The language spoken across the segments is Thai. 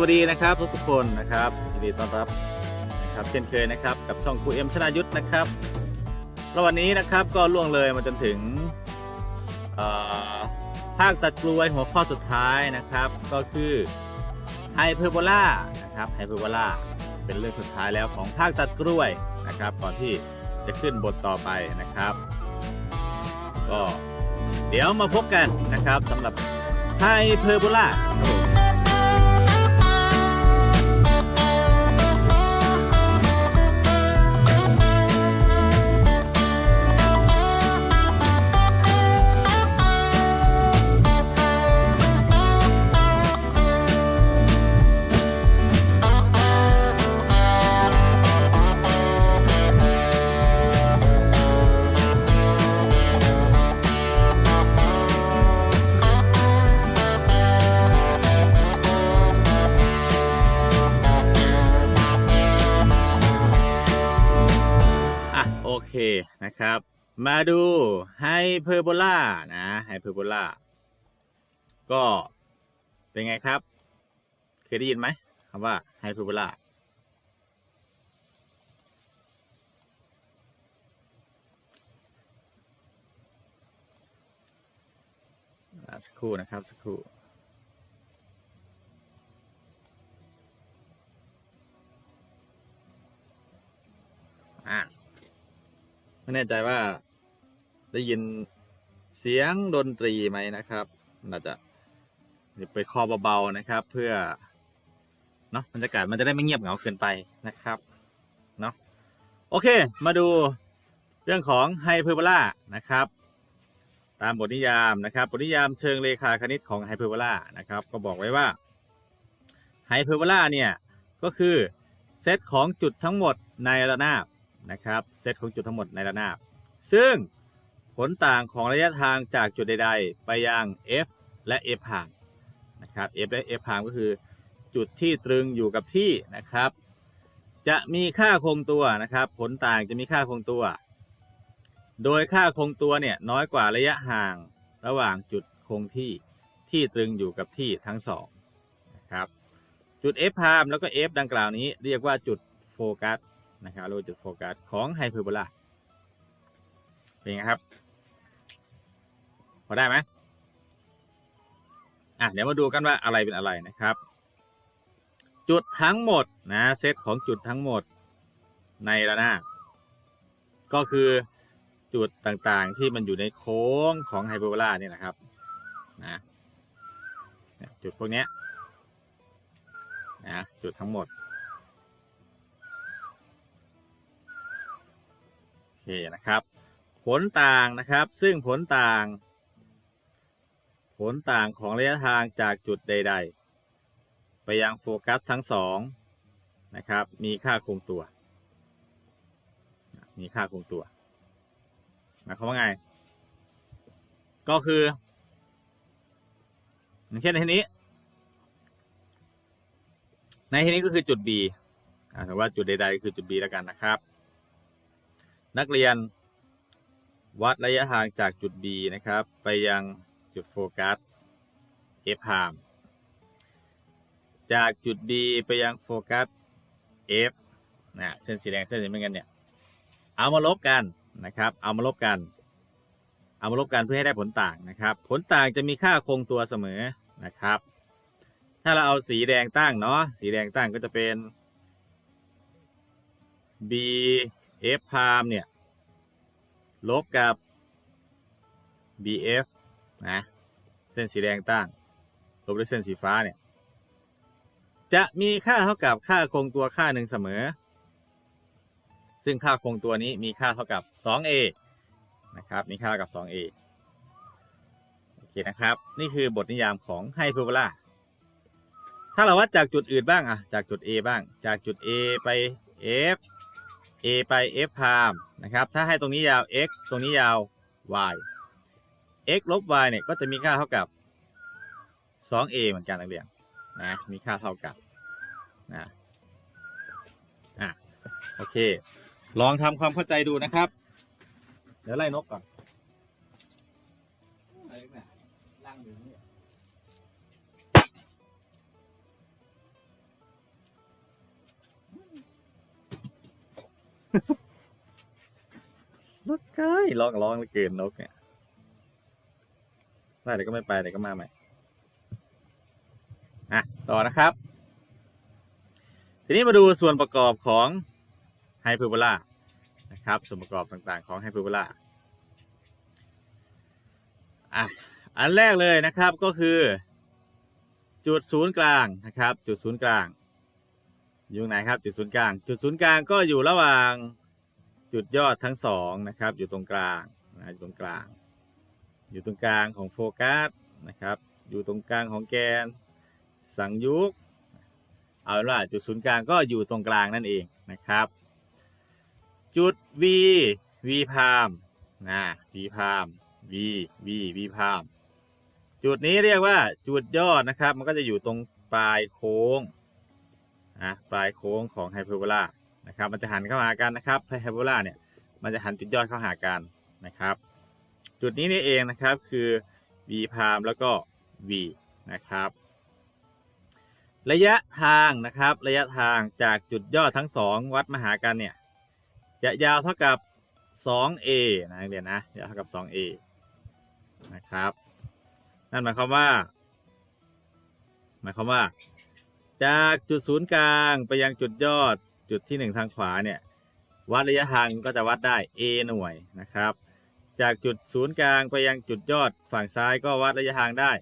วัสดีนะครับทุกทุกคนนะครับยินดีต้อนรับนะครับเช่นเคยนะครับ กับช่องครูเอ็มชนายุทธนะครับแล้ววันนี้นะครับก็ล่วงเลยมาจนถึงภาคตัดกลวยหัวข้อสุดท้ายนะครับ ก็คือไฮเพอร์โบลานะครับไฮเพอร์โบลาเป็นเรื่องสุดท้ายแล้วของภาคตัดกล้วยนะครับ ก่อนที่จะขึ้นบทต่อไปนะครับ ก็เดี๋ยวมาพบกันนะครับสำหรับไฮเพอร์โบลาครับ ครับ มาดูไฮเพอร์โบลานะไฮเพอร์โบลาก็เป็นไงครับ เคยได้ยินไหมคำว่าไฮเพอร์โบลาสักครู่นะครับสักครู่ อะ ไม่แน่ใจว่าได้ยินเสียงดนตรีไหมนะครับน่าจะไปคอเบาๆนะครับ เพื่อเนาะบรรยากาศมันจะได้ไม่เงียบเหงาเกินไปนะครับเนาะโอเค มาดูเรื่องของไฮเพอร์โบลานะครับ ตามบทนิยามนะครับบทนิยามเชิงเลขาคณิตของไฮเพอร์โบลานะครับ ก็บอกไว้ว่าไฮเพอร์โบลาเนี่ยก็คือเซตของจุดทั้งหมดในระนาบ นะครับเซตของจุดทั้งหมดในระนาบ ซึ่งผลต่างของระยะทางจากจุดใด ๆ ไปยัง f และ f ห่างนะครับ f และ f ห่างก็คือจุดที่ตรึงอยู่กับที่นะครับ จะมีค่าคงตัวนะครับ ผลต่างจะมีค่าคงตัว โดยค่าคงตัวเนี่ยน้อยกว่าระยะห่างระหว่างจุดคงที่ที่ตรึงอยู่กับที่ทั้งสองนะครับจุด f พามแล้วก็ f ดังกล่าวนี้เรียกว่าจุดโฟกัส นะครับรียกว่าจุดโฟกัสของไฮเพอร์โบลาเป็นไงครับพอได้ไหมอะเดี๋ยวมาดูกันว่าอะไรเป็นอะไรนะครับ จุดทั้งหมดนะเซตของจุดทั้งหมดในระนาบก็คือจุดต่างๆที่มันอยู่ในโค้งของไฮเปอร์โบลานี่แหละครับนะจุดพวกนี้นะจุดทั้งหมด เคนะครับ ผลต่างนะครับซึ่งผลต่าง ผลต่างของระยะทางจากจุดใด ๆ ไปยังโฟกัสทั้งสองนะครับ มีค่าคงตัว มีค่าคงตัวหมายความว่าไง ก็คืออย่างเช่นในที่นี้ ในที่นี้ก็คือจุด B ถือว่าจุดใดๆก็คือจุด B แล้วกันนะครับ นักเรียน วัดระยะทางจากจุด B นะครับ ไปยังจุดโฟกัส F พามจากจุด B ไปยังโฟกัส F นะเส้นสีแดงเส้นสีเหมือนกันเนี่ย เอามาลบกันนะครับ เอามาลบกัน เอามาลบกันเพื่อให้ได้ผลต่างนะครับ ผลต่างจะมีค่าคงตัวเสมอนะครับ ถ้าเราเอาสีแดงตั้งเนาะ สีแดงตั้งก็จะเป็น B f พามเนี่ย ลบกับ bf นะ เส้นสีแดงตั้ง ลบด้วยเส้นสีฟ้าเนี่ย จะมีค่าเท่ากับค่าคงตัวค่าหนึ่งเสมอ ซึ่งค่าคงตัวนี้มีค่าเท่ากับ 2a นะครับ มีค่าเท่ากับ 2a โอเคนะครับ นี่คือบทนิยามของไฮเปอร์โบลาถ้าเราวัดจากจุดอื่นบ้างอะจากจุด A บ้าง จากจุด A ไป F a ไป f พามนะครับ ถ้าให้ตรงนี้ยาว x ตรงนี้ยาว y x ลบ y เนี่ยก็จะมีค่าเท่ากับ 2a เหมือนกันนักเรียนนะมีค่าเท่ากับนะอะโอเค ลองทำความเข้าใจดูนะครับ เดี๋ยวไล่นกก่อน เฮ้ยร้องร้องเหลือเกินนกเนี่ยได้เดี๋ยวก็ไม่ไปเดี๋ยวก็มาใหม่อะต่อนะครับ ทีนี้มาดูส่วนประกอบของไฮเปอร์โบลานะครับ ส่วนประกอบต่างๆของไฮเปอร์โบลาอะอันแรกเลยนะครับก็คือ จุดศูนย์กลางนะครับ จุดศูนย์กลาง อยู่ไหนครับจุดศูนย์กลาง จุดศูนย์กลางก็อยู่ระหว่างจุดยอดทั้งสองนะครับ อยู่ตรงกลางนะอยู่ตรงกลาง อยู่ตรงกลางของโฟกัสนะครับ อยู่ตรงกลางของแกน สังยุกเอาเป็นว่าจุดศูนย์กลางก็อยู่ตรงกลางนั่นเองนะครับ จุด V V พามนะ V พาม V V V พามจุดนี้เรียกว่าจุดยอดนะครับ มันก็จะอยู่ตรงปลายโค้ง นะปลายโค้งของไฮเปอร์โบลานะครับมันจะหันเข้าหากันนะครับไฮเปอร์โบลาเนี่ยมันจะหันจุดยอดเข้าหากันนะครับ จุดนี้นี่เองนะครับคือ V พามแล้วก็ V นะครับ ระยะทางนะครับระยะทางจากจุดยอดทั้งสองวัดมาหากันเนี่ยจะยาวเท่ากับ 2a นะเรียนนะยาวเท่ากับ 2a นะครับ นั่นหมายความว่า หมายความว่า จากจุดศูนย์กลางไปยังจุดยอดจุดที่ 1 ทางขวาเนี่ยวัดระยะทางก็จะวัดได้ a หน่วยนะครับ จากจุดศูนย์กลางไปยังจุดยอดฝั่งซ้ายก็วัดระยะทางได้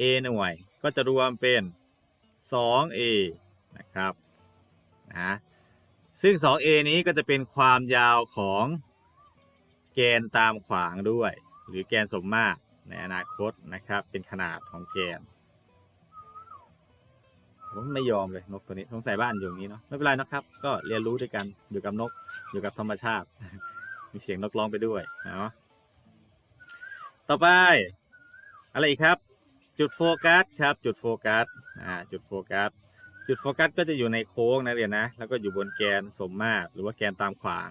a หน่วย ก็จะรวมเป็น 2a นะครับนะซึ่ง 2a นี้ก็จะเป็นความยาวของแกนตามขวางด้วย หรือแกนสมมาตรในอนาคตนะครับ เป็นขนาดของแกน ผมไม่ยอมเลยนกตัวนี้สงสัยบ้านอยู่อย่างนี้เนาะไม่เป็นไรนะครับ ก็เรียนรู้ด้วยกันอยู่กับนกอยู่กับธรรมชาติ มีเสียงนกร้องไปด้วยเนาะต่อไป อะไรอีกครับ จุดโฟกัสครับ จุดโฟกัสอ่าจุดโฟกัสจุดโฟกัสก็จะอยู่ในโค้งนะเรียนนะ แล้วก็อยู่บนแกนสมมาตรหรือว่าแกนตามขวาง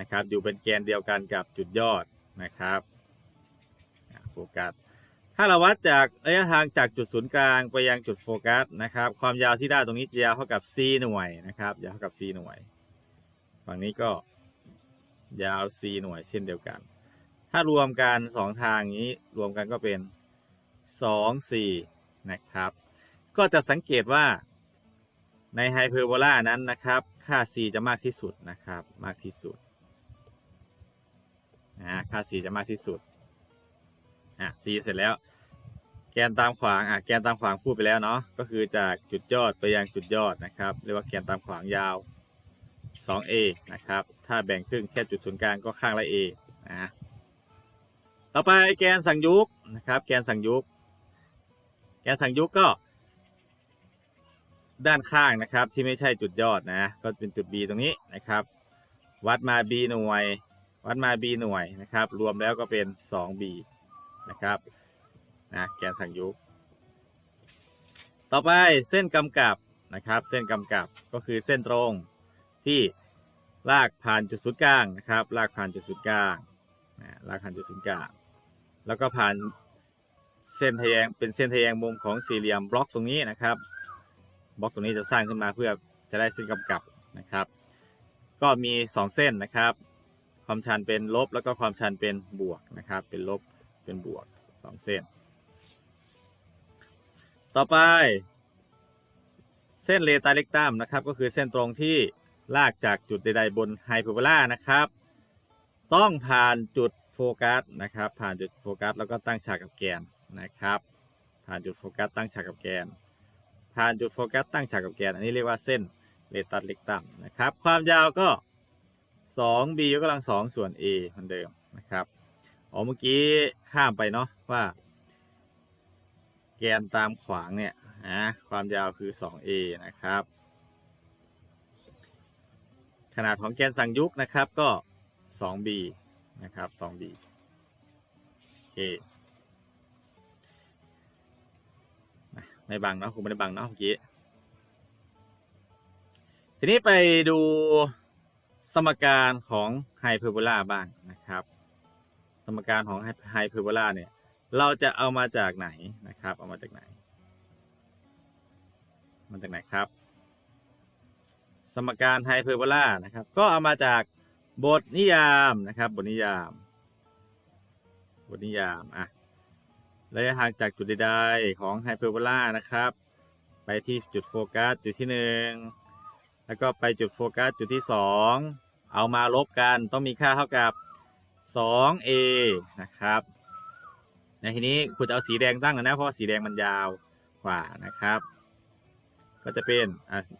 นะครับ อยู่เป็นแกนเดียวกันกับจุดยอดนะครับโฟกัส ถ้าเราวัดจากระยะทางจากจุดศูนย์กลางไปยังจุดโฟกัสนะครับ ความยาวที่ได้ตรงนี้จะยาวเท่ากับ c หน่วยนะครับ ยาวเท่ากับ c หน่วย ฝั่งนี้ก็ยาว c หน่วยเช่นเดียวกัน ถ้ารวมกันสองทางนี้รวมกันก็เป็น2 4นะครับ ก็จะสังเกตว่าในไฮเปอร์โบลานั้นนะครับ ค่า c จะมากที่สุดนะครับ มากที่สุดนะค่า c จะมากที่สุด อะ c เสร็จแล้ว แกนตามขวางอะแกนตามขวางพูดไปแล้วเนาะก็คือจากจุดยอดไปยังจุดยอดนะครับเรียกว่าแกนตามขวางยาว 2a นะครับถ้าแบ่งครึ่งแค่จุดศูนย์กลางก็ข้างละ a นะต่อไปแกนสังยุกนะครับ แกนสังยุกแกนสังยุกก็ ด้านข้างนะครับที่ไม่ใช่จุดยอดนะก็เป็นจุด B ตรงนี้นะครับ วัดมา B หน่วย วัดมา B หน่วยนะครับ รวมแล้วก็เป็น 2B นะครับนะแกนสังยุกต่อไปเส้นกำกับนะครับ เส้นกำกับก็คือเส้นตรงที่ลากผ่านจุดศูนย์กลางนะครับลากผ่านจุดศูนย์กลางนะลากผ่านจุดศูนย์กลางแล้วก็ผ่านเส้นทแยงเป็นเส้นทแยงมุมของสี่เหลี่ยมบล็อกตรงนี้นะครับบล็อกตรงนี้จะสร้างขึ้นมาเพื่อจะได้เส้นกำกับนะครับ ก็มี 2 เส้นนะครับ ความชันเป็นลบแล้วก็ความชันเป็นบวกนะครับ เป็นลบ เป็นบวก2เส้น ต่อไป เส้นเลตาเล็กตัมนะครับ ก็คือเส้นตรงที่ลากจากจุดใดๆบนไฮเปอร์โบลานะครับ ต้องผ่านจุดโฟกัสนะครับ ผ่านจุดโฟกัสแล้วก็ตั้งฉากกับแกนนะครับ ผ่านจุดโฟกัสตั้งฉากกับแกน ผ่านจุดโฟกัสตั้งฉากกับแกน อันนี้เรียกว่าเส้นเลตัสเล็กตัมนะครับ ความยาวก็ 2b ยกกำลัง2ส่วน a เหมือนเดิมนะครับ อ๋อเมื่อกี้ข้ามไปเนาะว่า แกนตามขวางเนี่ยนะความยาวคือ 2a นะครับ ขนาดของแกนสังยุกนะครับก็ 2b นะครับ 2b โอเคไม่บังเนาะคงไม่ได้บังเนาะเมื่อกี้ ทีนี้ไปดูสมการของไฮเปอร์โบลาบ้างนะครับ สมการของไฮเปอร์โบลาเนี่ย เราจะเอามาจากไหนนะครับ เอามาจากไหน มาจากไหนครับ สมการไฮเปอร์โบลานะครับ ก็เอามาจากบทนิยามนะครับ บทนิยาม บทนิยามอะระยะทางจากจุดใดๆของไฮเปอร์โบลานะครับ ไปที่จุดโฟกัสจุดที่หนึ่งแล้วก็ไปจุดโฟกัสจุดที่สองเอามาลบกันต้องมีค่าเท่ากับ 2a นะครับในทีนี้คุณจะเอาสีแดงตั้งนะเพราะสีแดงมันยาวกว่านะครับ ก็จะเป็น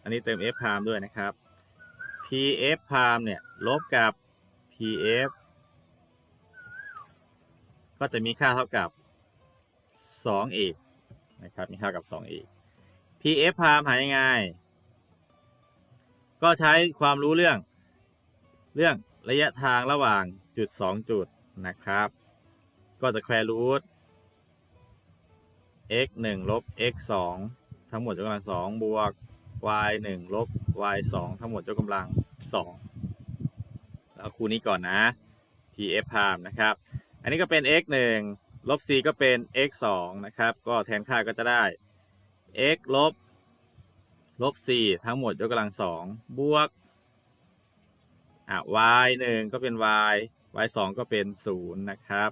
อันนี้เติม f พามด้วยนะครับ pf พามเนี่ยลบกับ pf ก็จะมีค่าเท่ากับ 2a นะครับมีค่ากับ 2a pf พามหายังไง ก็ใช้ความรู้เรื่อง เรื่องระยะทางระหว่าง จุด2จุดนะครับ ก็จะแควรูท x 1ลบ x 2ทั้งหมดยกกำลัง2บวก y 1ลบ y 2ทั้งหมดยกกำลัง2แล้วคูณนี้ก่อนนะ pf พามนะครับ อันนี้ก็เป็น x 1ลบ c ก็เป็น x 2นะครับ ก็แทนค่าก็จะได้ x ลบลบ4ทั้งหมดยกกำลัง2บวกอะ y 1ก็เป็น y y 2ก็เป็น 0 นะครับ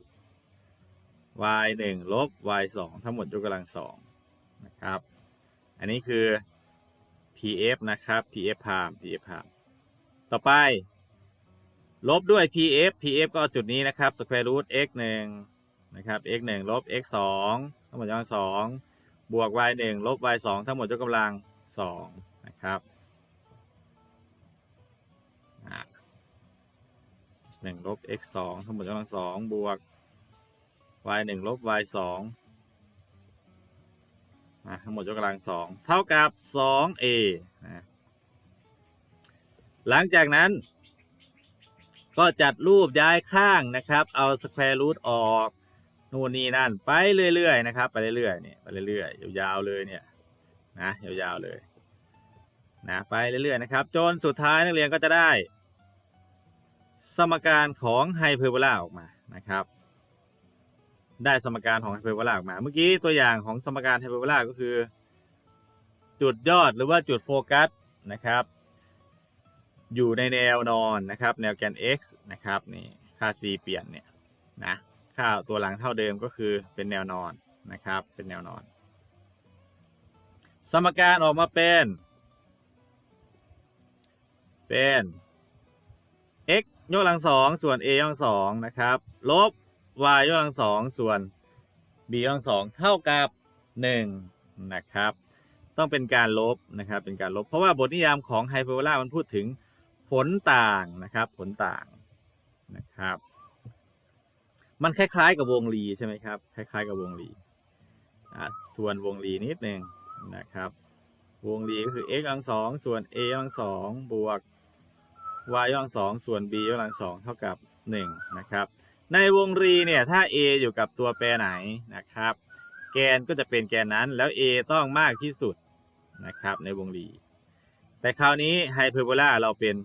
y 1ลบ y 2ทั้งหมดยกกำลัง2นะครับ อันนี้คือ pf นะครับ pf พาม pf พามต่อไป ลบด้วย pf pf ก็จุดนี้นะครับ square root x 1นะครับ x 1ลบ x 2ทั้งหมดยกกำลัง2บวก y 1ลบ y 2ทั้งหมดยกกำลัง2นะครับ 1ลบ x 2ทั้งหมดยกกำลัง2บวก y 1ลบ y 2อะทั้งหมดยกกำลัง2เท่ากับ 2a นะหลังจากนั้น ก็จัดรูปย้ายข้างนะครับ เอาสแควร์รูทออกนู่นนี่นั่น ไปเรื่อยๆนะครับ ไปเรื่อยๆเนี่ยไปเรื่อยๆยาวๆเลยเนี่ยนะยาวๆเลยนะไปเรื่อยๆนะครับ จนสุดท้ายนักเรียนก็จะได้ สมการของไฮเปอร์โบลาออกมานะครับ ได้สมการของไฮเปอร์โบลาออกมา เมื่อกี้ตัวอย่างของสมการไฮเปอร์โบลาก็คือ จุดยอดหรือว่าจุดโฟกัสนะครับ อยู่ในแนวนอนนะครับ แนวแกน x นะครับนี่ค่า c เปลี่ยนเนี่ยนะค่าตัวหลังเท่าเดิมก็คือเป็นแนวนอนนะครับ เป็นแนวนอน สมการออกมาเป็น เป็น x ยกกำลังสองส่วน a ยกกำลังสองนะครับ ลบ y ยกกำลังสองส่วน b ยกกำลังสองเท่ากับ1นะครับ ต้องเป็นการลบนะครับ เป็นการลบ เพราะว่าบทนิยามของไฮเปอร์โบลามันพูดถึงผลต่างนะครับ ผลต่างนะครับ มันคล้าย ๆ กับวงรีใช่ไหมครับ คล้าย ๆ กับวงรีอะทวนวงรีนิดหนึ่งนะครับ วงรีก็คือ x กำลังสองส่วน a กำลังสองบวก y กำลังสองส่วน b กำลังสองเท่ากับ 1 นะครับ ในวงรีเนี่ยถ้า a อยู่กับตัวแปรไหนนะครับ แกนก็จะเป็นแกนนั้นแล้ว a ต้องมากที่สุดนะครับในวงรี แต่คราวนี้ไฮเปอร์โบลาเราเป็น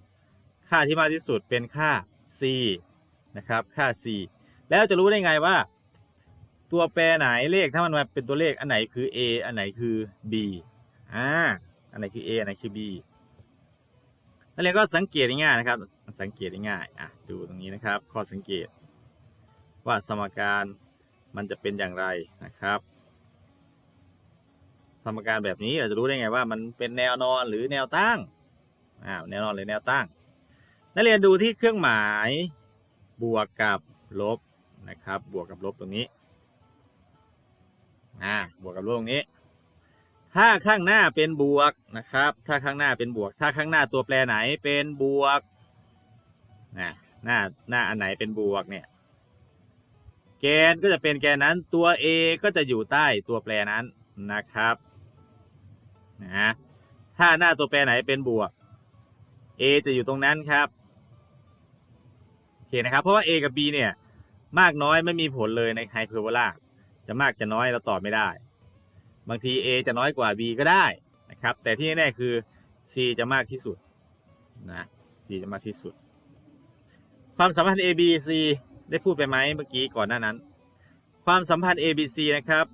ค่าที่มากที่สุดเป็นค่า c นะครับค่า c แล้วจะรู้ได้ไงว่า ตัวแปรไหนเลขถ้ามันมาเป็นตัวเลขอันไหนคือ a อันไหนคือ b อ่าอันไหนคือ a อันไหนคือ b นักเรียนก็สังเกตง่ายๆนะครับ สังเกตง่ายๆอะดูตรงนี้นะครับ ข้อสังเกต ว่าสมการมันจะเป็นอย่างไรนะครับ สมการแบบนี้เราจะรู้ได้ไงว่ามันเป็นแนวนอนหรือแนวตั้งอ้าแนวนอนหรือแนวตั้ง นักเรียนดูที่เครื่องหมายบวกกับลบนะครับ บวกกับลบตรงนี้อ่าบวกกับลบตรงนี้ ถ้าข้างหน้าเป็นบวกนะครับ ถ้าข้างหน้าเป็นบวก ถ้าข้างหน้าตัวแปรไหนเป็นบวกนะหน้าหน้าอันไหนเป็นบวกเนี่ย แกนก็จะเป็นแกนนั้นตัว A ก็จะอยู่ใต้ตัวแปรนั้นนะครับนะถ้าหน้าตัวแปรไหนเป็นบวก A จะอยู่ตรงนั้นครับโอเคนะครับ เพราะว่า A กับ B เนี่ยมากน้อยไม่มีผลเลยในไฮเปอร์โบลาจะมากจะน้อยเราตอบไม่ได้ บางที A จะน้อยกว่า B ก็ได้นะครับ แต่ที่แน่ๆคือ C จะมากที่สุดนะ C จะมากที่สุด ความสัมพันธ์ A B C ได้พูดไปไหมเมื่อกี้ก่อนหน้านั้น ความสัมพันธ์ A B C นะครับ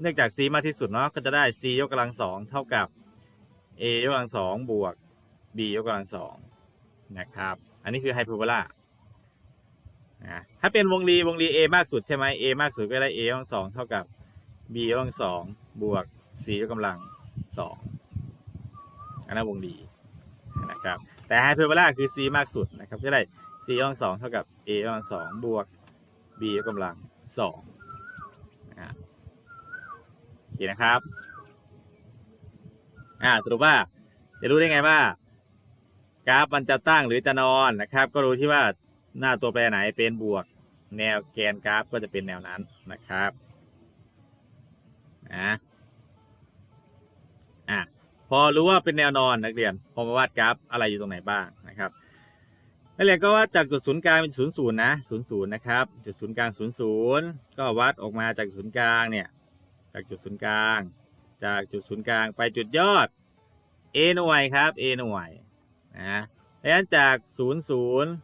เนื่องจาก C มากที่สุดเนาะก็จะได้ C ยกกำลังสองเท่ากับ A ยกกำลังสองบวก B ยกกำลังสองนะครับ อันนี้คือไฮเปอร์โบลาถ้าเป็นวงรีวงรี a มากสุดใช่ไหม a มากสุดก็ได้ a กำลังสองเท่ากับ b กำลังสองบวก c ยกกำลังสองอันนั้นวงรีนะครับ แต่ไฮเปอร์โบลาคือ c มากสุดนะครับก็ได้ c กำลังสองเท่ากับ a กำลังสองบวก b ยกกำลังสองนะฮะโอเคนะครับอ่าสรุปว่าจะรู้ได้ไงว่า กราฟมันจะตั้งหรือจะนอนนะครับ ก็รู้ที่ว่าหน้าตัวแปรไหนเป็นบวก แนวแกนกราฟก็จะเป็นแนวนั้นนะครับ อะอะพอรู้ว่าเป็นแนวนอนนักเรียนพอมาวาดกราฟอะไรอยู่ตรงไหนบ้างนะครับนักเรียนก็วัดจากจุดศูนย์กลางเป็นศูนย์ศูนย์นะศูนย์ศูนย์นะครับจุดศูนย์กลางศูนย์ศูนย์ก็วัดออกมาจากศูนย์กลางเนี่ยจากจุดศูนย์กลาง จากจุดศูนย์กลางไปจุดยอด a หน่วยครับ a หน่วยนะดังนั้นจาก0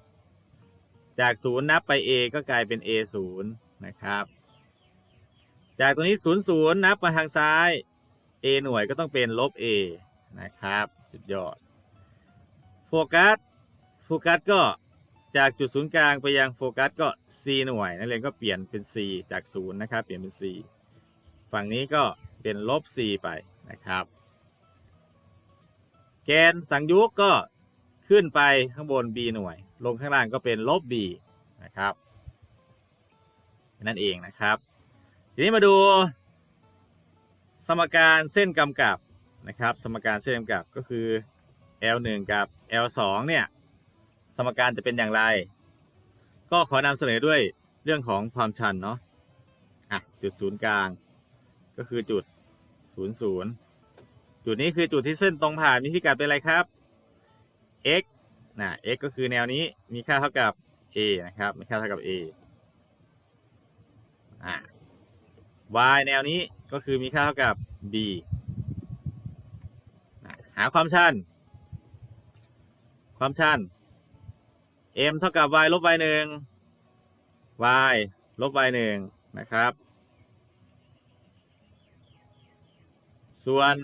0จาก0นับไป a ก็กลายเป็น a 0นะครับ จากตรงนี้0 0นับมาทางซ้าย a หน่วยก็ต้องเป็นลบ a นะครับจุดยอดโฟกัสโฟกัสก็จากจุดศูนย์กลางไปยังโฟกัสก็ c หน่วยนักเรียนก็เปลี่ยนเป็น c จาก 0 นะครับ เปลี่ยนเป็น c ฝั่งนี้ก็เป็นลบ c ไปนะครับ แกนสังยุกก็ขึ้นไปข้างบน b หน่วย ลงข้างล่างก็เป็นลบ b นะครับนั่นเองนะครับ ทีนี้มาดูสมการเส้นกำกับนะครับ สมการเส้นกำกับก็คือ L 1 กับ L 2 เนี่ยสมการจะเป็นอย่างไร ก็ขอนำเสนอด้วยเรื่องของความชันเนาะอะจุดศูนย์กลาง ก็คือจุด0 0จุดนี้คือจุดที่เส้นตรงผ่านมีพิกัดเป็นอะไรครับ x นะ x ก็คือแนวนี้มีค่าเท่ากับ a นะครับมีค่าเท่ากับ a อ่า y แนวนี้ก็คือมีค่าเท่ากับ b หาความชัน ความชัน m เท่ากับ y ลบ y หนึ่ง y ลบ y หนึ่งนะครับ ส่วน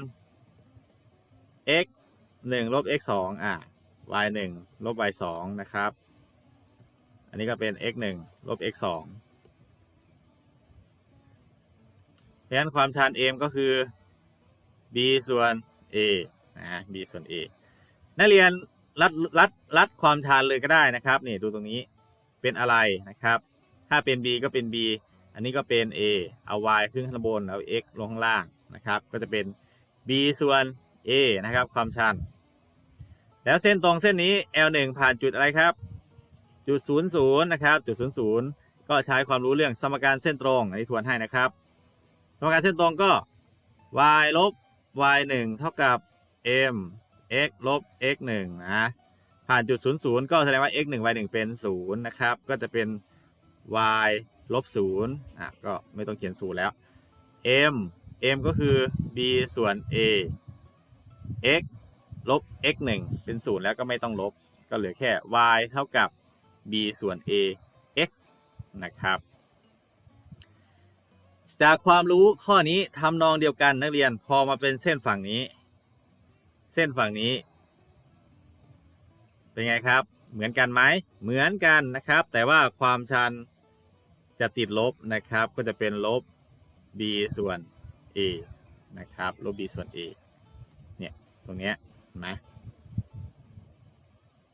x 1ลบ x 2อะ y 1ลบ y 2นะครับ อันนี้ก็เป็น x 1ลบ x 2 เพราะฉะนั้นความชัน m ก็คือ b ส่วน a นะ b ส่วน a นักเรียนรัดรัดรัดความชันเลยก็ได้นะครับนี่ดูตรงนี้เป็นอะไรนะครับ ถ้าเป็น b ก็เป็น b อันนี้ก็เป็น a เอา y ขึ้นข้างบนเอา x ลงข้างล่างนะครับ ก็จะเป็น b ส่วน a นะครับ ความชัน แล้วเส้นตรงเส้นนี้ L1 ผ่านจุดอะไรครับ จุด 00 นะครับ จุด 00 ก็ใช้ความรู้เรื่องสมการเส้นตรงอันนี้ทวนให้นะครับ สมการเส้นตรงก็ y ลบ y 1เท่ากับ m x ลบ x 1นะ ผ่านจุด 00 ก็แสดงว่า x 1 y 1เป็น 0 นะครับ ก็จะเป็น y ลบ 0 อะ ก็ไม่ต้องเขียน 0 แล้ว m m ก็คือ b ส่วน a x ลบ x 1เป็น 0 แล้วก็ไม่ต้องลบ ก็เหลือแค่ y เท่ากับ b ส่วน a x นะครับ จากความรู้ข้อนี้ทำนองเดียวกันนักเรียนพอมาเป็นเส้นฝั่งนี้ เส้นฝั่งนี้ เป็นไงครับ เหมือนกันไหมเหมือนกันนะครับ แต่ว่าความชันจะติดลบนะครับ ก็จะเป็นลบ b ส่วน a นะครับ ลบ b ส่วน a เนี่ยตรงเนี้ยเห็นไหม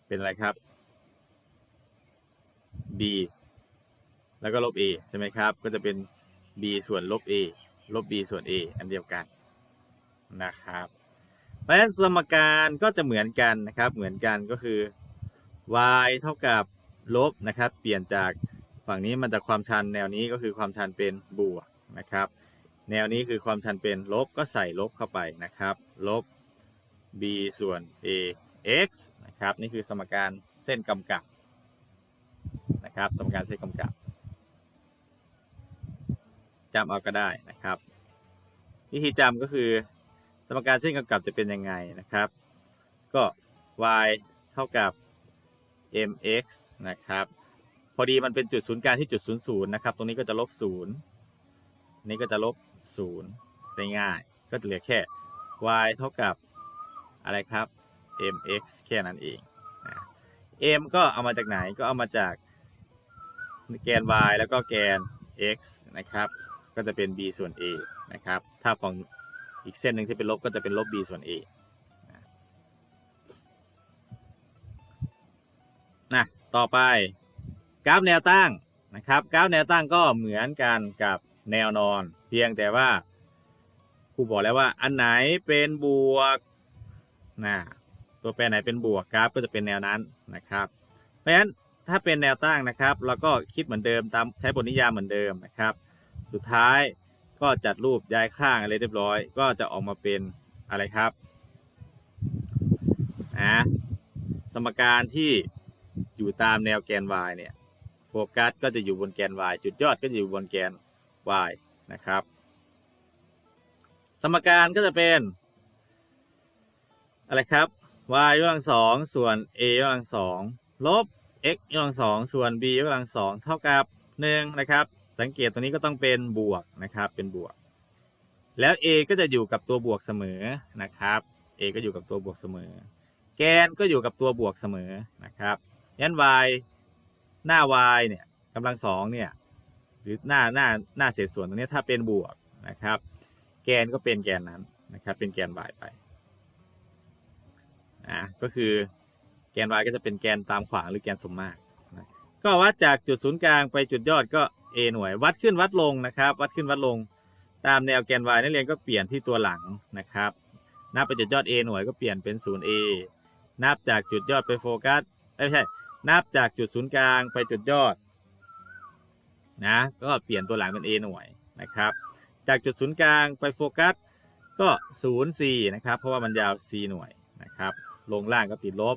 เป็นอะไรครับ b แล้วก็ลบ a ใช่ไหมครับ ก็จะเป็น b ส่วนลบ a ลบ b ส่วน a อันเดียวกันนะครับ เพราะฉะนั้นสมการก็จะเหมือนกันนะครับ เหมือนกันก็คือ y เท่ากับลบนะครับ เปลี่ยนจากฝั่งนี้มันจะความชันแนวนี้ก็คือความชันเป็นบวกนะครับ แนวนี้คือความชันเป็นลบก็ใส่ลบเข้าไปนะครับ ลบ b ส่วน a x นะครับ นี่คือสมการเส้นกำกับนะครับ สมการเส้นกำกับ จำเอาก็ได้นะครับ วิธีจำก็คือ สมการเส้นกำกับจะเป็นยังไงนะครับ ก็ y เท่ากับ mx นะครับพอดีมันเป็นจุดศูนย์กลางที่จุดศูนย์ศูนย์นะครับ ตรงนี้ก็จะลบศูนย์นี้ก็จะลบศูนย์ได้ง่าย ก็จะเหลือแค่ y เท่ากับอะไรครับ mx แค่นั้นเองนะ m ก็เอามาจากไหนก็เอามาจากแกน y แล้วก็แกน x นะครับ ก็จะเป็น b ส่วน a นะครับ ถ้าฝั่งอีกเส้นหนึ่งที่เป็นลบก็จะเป็นลบ b ส่วน a นะต่อไปกราฟแนวตั้งนะครับกราฟแนวตั้งก็เหมือนกันกับแนวนอน เพียงแต่ว่าครูบอกแล้วว่าอันไหนเป็นบวกนะตัวแปรไหนเป็นบวกกราฟก็จะเป็นแนวนั้นนะครับ เพราะฉะนั้นถ้าเป็นแนวตั้งนะครับ เราก็คิดเหมือนเดิมตามใช้บทนิยามเหมือนเดิมนะครับ สุดท้ายก็จัดรูปย้ายข้างอะไรเรียบร้อย ก็จะออกมาเป็นอะไรครับนะสมการที่อยู่ตามแนวแกน y เนี่ยโฟกัสก็จะอยู่บนแกน y จุดยอดก็จะอยู่บนแกน y นะครับ สมการก็จะเป็น อะไรครับ y ยกกำลังสองส่วน a ยกกำลังสองลบ x ยกกำลังสองส่วน b ยกกำลังสองเท่ากับหนึ่งนะครับ สังเกตตัวนี้ก็ต้องเป็นบวกนะครับ เป็นบวก แล้ว a ก็จะอยู่กับตัวบวกเสมอนะครับ a ก็อยู่กับตัวบวกเสมอ แกนก็อยู่กับตัวบวกเสมอนะครับยัน y หน้า y เนี่ยกำลังสองเนี่ยหรือหน้าหน้าหน้าเศษส่วนตรงนี้ถ้าเป็นบวกนะครับ แกนก็เป็นแกนนั้นนะครับ เป็นแกน y ไปอะก็คือแกน y ก็จะเป็นแกนตามขวางหรือแกนสมมาตร ก็วัดจากจุดศูนย์กลางไปจุดยอดก็ a หน่วย วัดขึ้นวัดลงนะครับ วัดขึ้นวัดลง ตามแนวแกน y นักเรียนก็เปลี่ยนที่ตัวหลังนะครับ นับไปจุดยอด a หน่วยก็เปลี่ยนเป็น 0a นับจากจุดยอดไปโฟกัสไม่ใช่ นับจากจุดศูนย์กลางไปจุดยอดนะก็เปลี่ยนตัวหลังเป็น a หน่วยนะครับ จากจุดศูนย์กลางไปโฟกัสก็ 0 c นะครับ เพราะว่ามันยาว c หน่วยนะครับ ลงล่างก็ติดลบ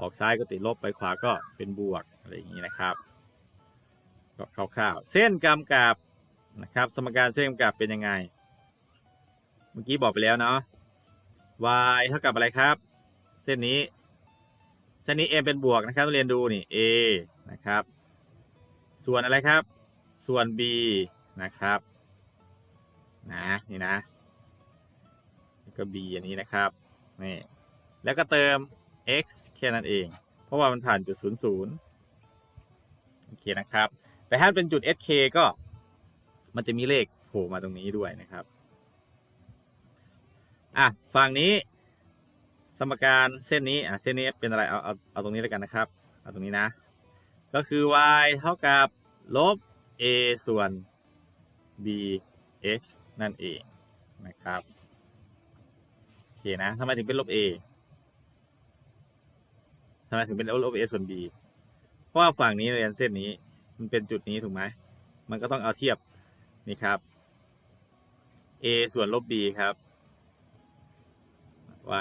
ออกซ้ายก็ติดลบไปขวาก็เป็นบวก อะไรอย่างนี้นะครับก็คร่าวๆเส้นกำกับนะครับ สมการเส้นกำกับเป็นยังไง เมื่อกี้บอกไปแล้วเนาะ y เท่ากับอะไรครับ เส้นนี้ เส้นนี้ m เป็นบวกนะครับเรียนดูนี่ a นะครับ ส่วนอะไรครับ ส่วน b นะครับนะนี่นะแล้วก็ b อันนี้นะครับนี่แล้วก็เติม x แค่นั้นเอง เพราะว่ามันผ่านจุด00 โอเคนะครับ แต่ถ้าเป็นจุด sk ก็มันจะมีเลขโผล่มาตรงนี้ด้วยนะครับอะฝั่งนี้สมการเส้นนี้อะเส้นนี้เป็นอะไรเอาเอาเอาตรงนี้แล้วกันนะครับเอาตรงนี้นะ ก็คือ y เท่ากับลบ a ส่วน b x นั่นเองนะครับโอเคนะทำไมถึงเป็นลบ a ทำไมถึงเป็นลบ a ส่วน b เพราะว่าฝั่งนี้เรียนเส้นนี้ มันเป็นจุดนี้ถูกไหมมันก็ต้องเอาเทียบนี่ครับ a ส่วนลบ b ครับ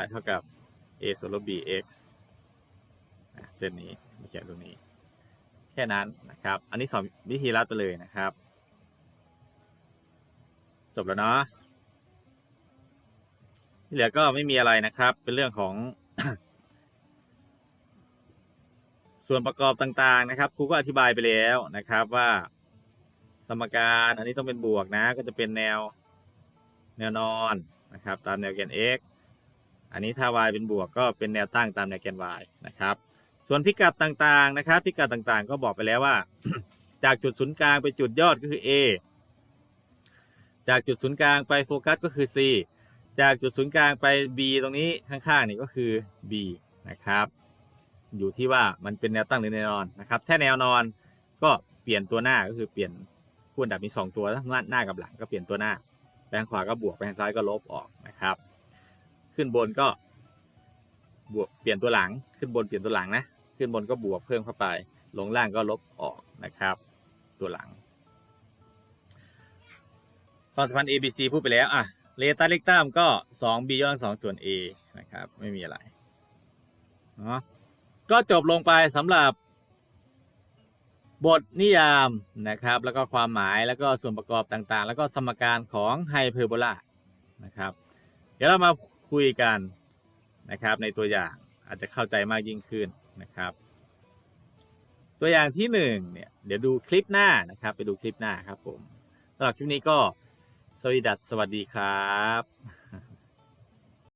y เท่ากับ a ส่วนลบ b x เส้นนี้มาเขียนตรงนี้ แค่นั้นนะครับ อันนี้สอนวิธีรัดไปเลยนะครับ จบแล้วเนาะที่เหลือก็ไม่มีอะไรนะครับ เป็นเรื่องของ ส่วนประกอบต่างๆนะครับครูก็อธิบายไปแล้วนะครับว่าสมการอันนี้ต้องเป็นบวกนะ ก็จะเป็นแนวแนวนอนนะครับ ตามแนวแกน x อันนี้ถ้า y เป็นบวกก็เป็นแนวตั้งตามแนวแกน y นะครับ ส่วนพิกัดต่างๆนะครับ พิกัดต่างๆ ก็บอกไปแล้วว่า จากจุดศูนย์กลางไปจุดยอดก็คือ a จากจุดศูนย์กลางไปโฟกัสก็คือ c จากจุดศูนย์กลางไป b ตรงนี้ข้างๆนี่ก็คือ b นะครับ อยู่ที่ว่ามันเป็นแนวตั้งหรือแนวนอนนะครับ ถ้าแนวนอนก็เปลี่ยนตัวหน้าก็คือเปลี่ยนคู่อันดับมีสองตัวทั้งหน้ากับหลังก็เปลี่ยนตัวหน้าไปทางขวาก็บวกไปทางซ้ายก็ลบออกนะครับ ขึ้นบนก็บวกเปลี่ยนตัวหลังขึ้นบนเปลี่ยนตัวหลังนะ ขึ้นบนก็บวกเพิ่มเข้าไป ลงล่างก็ลบออกนะครับ ตัวหลังความสัมพันธ์ ABC พูดไปแล้วอะเลต้าเล็กตัมก็ 2b ยกกำลังสองส่วน a นะครับ ไม่มีอะไรเนาะ ก็จบลงไปสำหรับบทนิยามนะครับ แล้วก็ความหมายแล้วก็ส่วนประกอบต่างๆ แล้วก็สมการของไฮเพอร์โบลานะครับ เดี๋ยวเรามาคุยกันนะครับในตัวอย่างอาจจะเข้าใจมากยิ่งขึ้นนะครับ ตัวอย่างที่หนึ่งเนี่ยเดี๋ยวดูคลิปหน้านะครับ ไปดูคลิปหน้าครับผมสำหรับคลิปนี้ก็สวัสดีสวัสดีครับ